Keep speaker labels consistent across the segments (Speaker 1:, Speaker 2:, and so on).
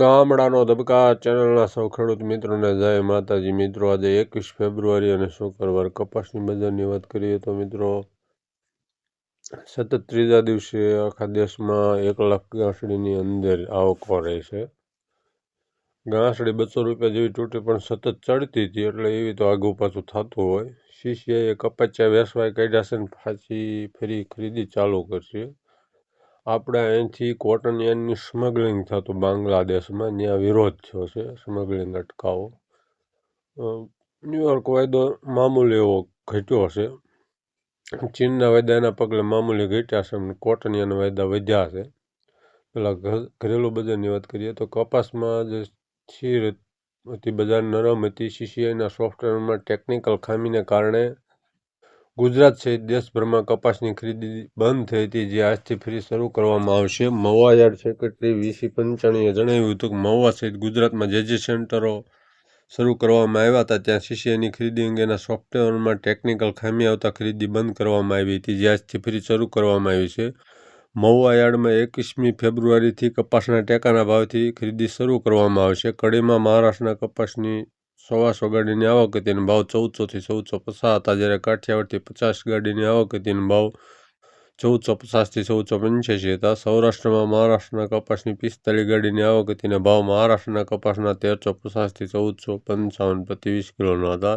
Speaker 1: ગામડાનો ધબકા ચેનલના સૌ ખેડૂત મિત્રોને જય માતાજી. મિત્રો, આજે એકવીસ ફેબ્રુઆરી અને શુક્રવાર કપાસની બજારની વાત કરીએ તો મિત્રો, સતત ત્રીજા દિવસે આખા દેશમાં એક લાખ ગાંસડીની અંદર આવકો રહેશે ગાંસડી બસો રૂપિયા જેવી તૂટી પણ સતત ચડતી હતી એટલે એવી તો આગું પાછું થતું હોય. સીસીઆઈએ કપાચ્યા વેસવાય કાઢ્યા છે ને પાછી ફરી ખરીદી ચાલુ કરશે. આપણે અહીંથી કોટન યાનની સ્મગલિંગ થતું બાંગ્લાદેશમાં, ત્યાં વિરોધ થયો છે સ્મગલિંગ અટકાવો. ન્યુયોર્ક વાયદો મામૂલી એવો ઘટ્યો છે. ચીનના વાયદાના પગલે મામૂલી ઘટ્યા છે કોટન યાન વાયદા વધ્યા છે. પેલા ઘરેલું બજારની વાત કરીએ તો કપાસમાં જે સ્થિર હતી, બજાર નરમ હતી સીસીઆઈના સોફ્ટવેરમાં ટેકનિકલ ખામીને કારણે ગુજરાત સહિત દેશભરમાં કપાસની ખરીદી બંધ થઈ હતી, જે આજથી ફરી શરૂ કરવામાં આવશે. Mahuva yard secretary V C પંચાણીએ જણાવ્યું હતું કે મહુવા સહિત ગુજરાતમાં જે જે સેન્ટરો શરૂ કરવામાં આવ્યા હતા, ત્યાં સીસીઆઈની ખરીદી અંગેના સોફ્ટવેરમાં ટેકનિકલ ખામી આવતા ખરીદી બંધ કરવામાં આવી હતી, જે આજથી ફરી શરૂ કરવામાં આવી છે. મહુવા યાર્ડમાં એકવીસમી ફેબ્રુઆરીથી કપાસના ટેકાના ભાવથી ખરીદી શરૂ કરવામાં આવશે. કડીમાં મહારાષ્ટ્રના કપાસની સવાસો ગાડીની આવક હતી અને ભાવ ચૌદસોથી ચૌદસો પચાસ હતા. જ્યારે કાઠિયાવાડથી પચાસ ગાડીની આવક હતી અને ભાવ ચૌદસો પચાસથી ચૌદસો પંચ્યાસી હતા. સૌરાષ્ટ્રમાં મહારાષ્ટ્રના કપાસની પિસ્તાલીસ ગાડીની આવક હતી અને ભાવ મહારાષ્ટ્રના કપાસના તેરસો પચાસથી ચૌદસો પંચાવન પ્રતિ વીસ કિલોના હતા.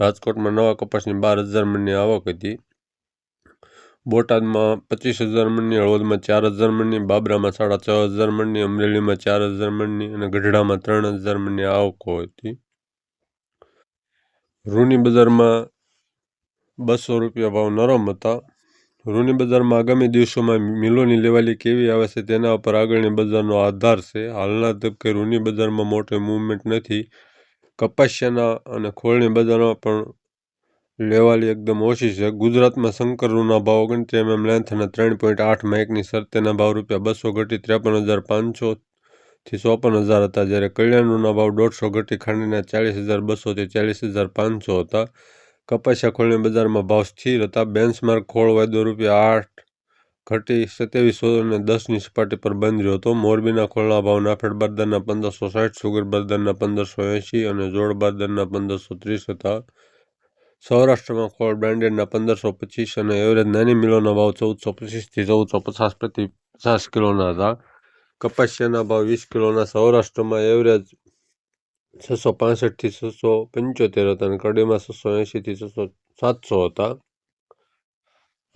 Speaker 1: રાજકોટમાં નવા કપાસની બાર હજાર મણની આવક હતી બોટાદમાં પચીસ હજાર મણની, હળવદમાં ચાર હજાર મણની, બાબરામાં સાડા છ હજાર મણની, અમરેલીમાં ચાર હજાર મણની અને ગઢડામાં ત્રણ હજાર મણની આવકો હતી રૂની બજારમાં બસો રૂપિયા ભાવ નરમ હતા. રૂની બજારમાં આગામી દિવસોમાં મિલોની લેવાલી કેવી આવે છે તેના ઉપર આગળની બજારનો આધાર છે. હાલના તબકે રૂની બજારમાં મોટી મૂવમેન્ટ નથી. કપાસિયાના અને ખોળની બજારમાં પણ લેવાલી એકદમ ઓછી છે. ગુજરાતમાં શંકર રૂના ભાવ ઓગણત્રીસ એમએમ લેન્થ અને ત્રણ પોઈન્ટ આઠ માઇકની શરતેના ભાવ રૂપિયા બસો ઘટી ત્રેપન હજાર પાંચસો થી ચોપન હજાર હતા. જ્યારે કલ્યાણના ભાવ દોઢસો ઘટી ખાંડીના ચાલીસ હજાર બસોથી ચાલીસ હજાર પાંચસો હતા. કપાસિયા ખોળની બજારમાં ભાવ સ્થિર હતા. બેન્ચમાર્ક ખોળ વાયદો રૂપિયા આઠ ઘટી સત્યાવીસો અને દસની સપાટી પર બંધ રહ્યો હતો. મોરબીના ખોળના ભાવ નાફેડ બારદરના પંદરસો સાઠ, સુગર બારદરના પંદરસો એંશી અને જોડ બારદરના પંદરસો ત્રીસ હતા. સૌરાષ્ટ્રમાં ખોળ બ્રાન્ડેડના પંદરસો પચીસ અને એવરેજ નાની મિલોના ભાવ ચૌદસો પચીસથી ચૌદસો પચાસ પ્રતિ પચાસ કિલોના હતા. કપાસિયાના ભાવ વીસ કિલોના સૌરાષ્ટ્રમાં એવરેજ છસો પાસઠથી છસો પંચોતેર હતા અને કડીમાં છસો એંશીથી છસો સાતસો હતા.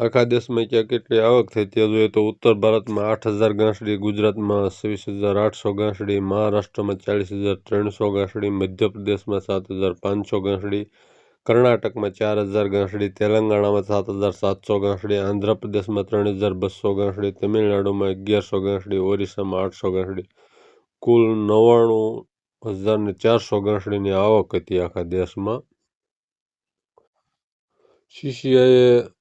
Speaker 1: આખા દેશમાં ક્યાં કેટલી આવક થઈ તે જોઈએ તો ઉત્તર ભારતમાં આઠ હજાર ગાંસડી, ગુજરાતમાં છવ્વીસ હજાર આઠસો ગાંસડી, મહારાષ્ટ્રમાં ચાલીસ હજાર ત્રણસો ગાંસડી, મધ્યપ્રદેશમાં સાત હજાર પાંચસો ગાંસડી કર્ણાટકમાં ચાર હજાર ગાંસડી તેલંગાણામાં સાત હજાર સાતસો ગાંસડી આંધ્રપ્રદેશમાં ત્રણ હજાર બસો ગાંસડી તમિલનાડુમાં અગિયારસો ગાંસડી ઓરિસ્સામાં આઠસો ગાંસડી કુલ નવ્વાણું હજાર ને ચારસો ગાંસડીની આવક હતી આખા દેશમાં. સીસીઆઈએ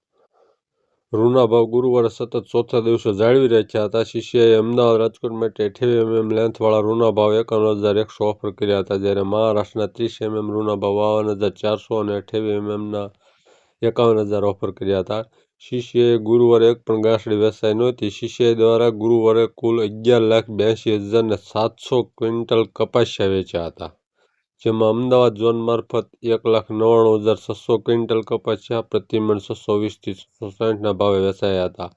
Speaker 1: રૂના ભાવ ગુરુવારે સતત ચોથા દિવસે જાળવી રહ્યા હતા. શિષ્યએ અમદાવાદ રાજકોટ માટે અઠ્યાવી એમએમ લેન્થવાળા રૂના ભાવ એકાવન હજાર એકસો ઓફર કર્યા હતા જ્યારે મહારાષ્ટ્રના ત્રીસ એમએમ રૂના ભાવ બાવન હજાર ચારસો અને અઠ્યાવી એમએમના એકાવન હજાર ઓફર કર્યા હતા. શિષ્યએ ગુરુવારે એક પણ ગાંસડી વેચાઈ નહોતી. શિષ્ય દ્વારા ગુરુવારે કુલ અગિયાર લાખ બ્યાસી હજાર ને સાતસો ક્વિન્ટલ કપાસિયા વેચ્યા હતા. જેમાં અમદાવાદ ઝોન મારફત એક લાખ નવ્વાણું હજાર છસો ક્વિન્ટલ કપાસિયા પ્રતિમણ છસો વીસથી છસો સાઠના ભાવે વેચાયા હતા.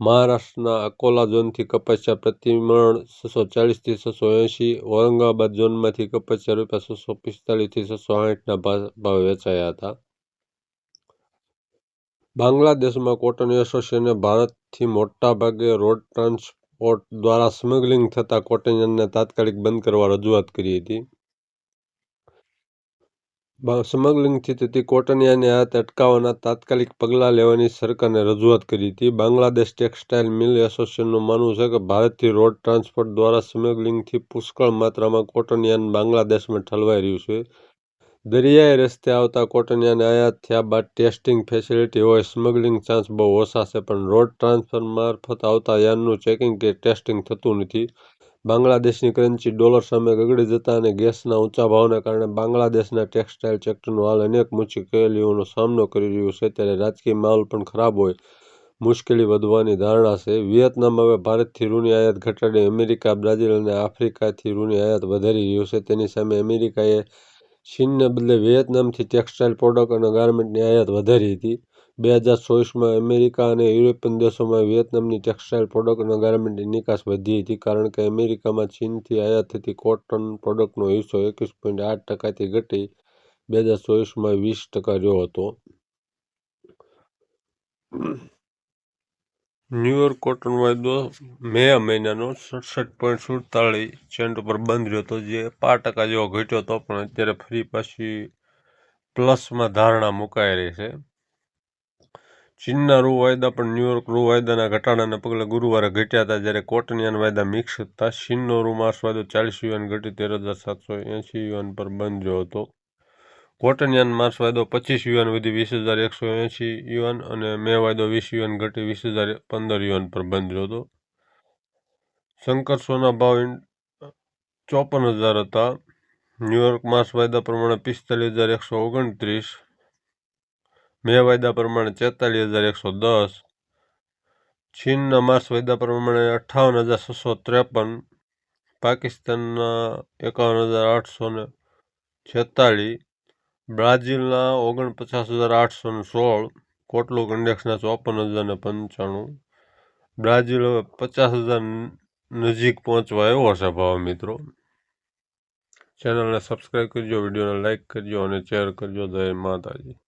Speaker 1: મહારાષ્ટ્રના અકોલા ઝોનથી કપાસિયા પ્રતિમણ છસો ચાલીસથી છસો એંશી, ઔરંગાબાદ ઝોનમાંથી કપાસિયા રૂપિયા છસો પિસ્તાલીસથી છસો સાઠના ભાવે વેચાયા હતા. બાંગ્લાદેશમાં કોટન એસોસિએશને ભારતથી મોટાભાગે રોડ ટ્રાન્સપોર્ટ દ્વારા સ્મગલિંગ થતા કોટનને તાત્કાલિક બંધ કરવા રજૂઆત કરી હતી. સ્મગલિંગથી થતી કોટનિયાની આયાત અટકાવવાના તાત્કાલિક પગલાં લેવાની સરકારને રજૂઆત કરી હતી. બાંગ્લાદેશ ટેક્સટાઇલ મિલ એસોસિએશનનું માનવું છે કે ભારતથી રોડ ટ્રાન્સપોર્ટ દ્વારા સ્મગલિંગથી પુષ્કળ માત્રામાં કોટનિયાન બાંગ્લાદેશમાં ઠલવાઈ રહ્યું છે. દરિયાઈ રસ્તે આવતા કોટનિયાને આયાત થયા બાદ ટેસ્ટિંગ ફેસિલિટી હોય, સ્મગલિંગ ચાન્સ બહુ ઓછા છે, પણ રોડ ટ્રાન્સફર મારફત આવતા યાનનું ચેકિંગ કે ટેસ્ટિંગ થતું નથી. બાંગ્લાદેશની કરન્સી ડોલર સામે ગગડી જતા અને ગેસના ઊંચા ભાવને કારણે બાંગ્લાદેશના ટેક્સટાઇલ સેક્ટરનું હાલ અનેક મુશ્કેલીઓનો સામનો કરી રહ્યું છે. ત્યારે રાજકીય માહોલ પણ ખરાબ હોય મુશ્કેલી વધવાની ધારણા છે. વિયેતનામ હવે ભારતથી રૂની આયાત ઘટાડી અમેરિકા, બ્રાઝિલ અને આફ્રિકાથી રૂની આયાત વધારી રહ્યું છે. તેની સામે અમેરિકાએ ચીનને બદલે વિયેતનામથી ટેક્સટાઇલ પ્રોડક્ટ અને ગાર્મેન્ટની આયાત વધારી હતી. બે હજાર ચોવીસમાં અમેરિકા અને યુરોપિયન દેશોમાં વિયેતનામની ટેક્સટાઇલ પ્રોડક્ટ અને ગાર્મેન્ટની નિકાસ વધી હતી કારણ કે અમેરિકામાં ચીનથી આયાત થતી કોટન પ્રોડક્ટનો હિસ્સો એકવીસ પોઈન્ટ આઠ ટકાથી ઘટી બે હજાર ચોવીસમાં વીસ ટકા રહ્યો હતો. ન્યુયોર્ક કોટન વાયદો મે મહિનાનો સડસઠ પોઈન્ટ સુડતાલીસ સેન્ટ ઉપર બંધ રહ્યો હતો, જે પાંચ ટકા જેવો ઘટ્યો હતો, પણ અત્યારે ફરી પાછી પ્લસમાં ધારણા મુકાઈ રહી છે. ચીનના રૂ વાયદા પણ ન્યુયોર્ક રૂ વાયદાના ઘટાડાને પગલે ગુરુવારે ઘટ્યા હતા જ્યારે કોટનિયન વાયદા મિક્સ હતા ચીનનો રૂ માસ વાયદો ચાલીસ યુએન ઘટી તેર હજાર સાતસો એંશી યુએન પર બંધ્યો હતો. હતો કોટનિયન માર્ચ વાયદો પચીસ યુએન વધી વીસ હજાર એકસો એંશી યુએન અને મે વાયદો વીસ યુએન ઘટી વીસ હજાર પંદર યુએન પર બંધ્યો હતો. શંકર સોના ભાવ ચોપન હજાર હતા. ન્યૂયોર્ક માસ વાયદા પ્રમાણે પિસ્તાલીસ હજાર એકસો ઓગણત્રીસ મે વાયદા પ્રમાણે તેતાલીસ હજાર એકસો દસ. ચીનના માર્ચ વાયદા પ્રમાણે અઠ્ઠાવન હજાર છસો ત્રેપન. પાકિસ્તાનના એકાવન હજાર આઠસો ને છેતાળીસ બ્રાઝિલના ઓગણપચાસ હજાર આઠસો ને સોળ. કોટલુક ઇન્ડેક્સના ચોપન હજાર ને પંચાણું. બ્રાઝિલ હવે પચાસ હજાર નજીક પહોંચવા એવો છે, ભાવ મિત્રો. ચેનલને સબસ્ક્રાઈબ કરજો, વિડીયોને લાઇક કરજો અને શેર કરજો. જય માતાજી.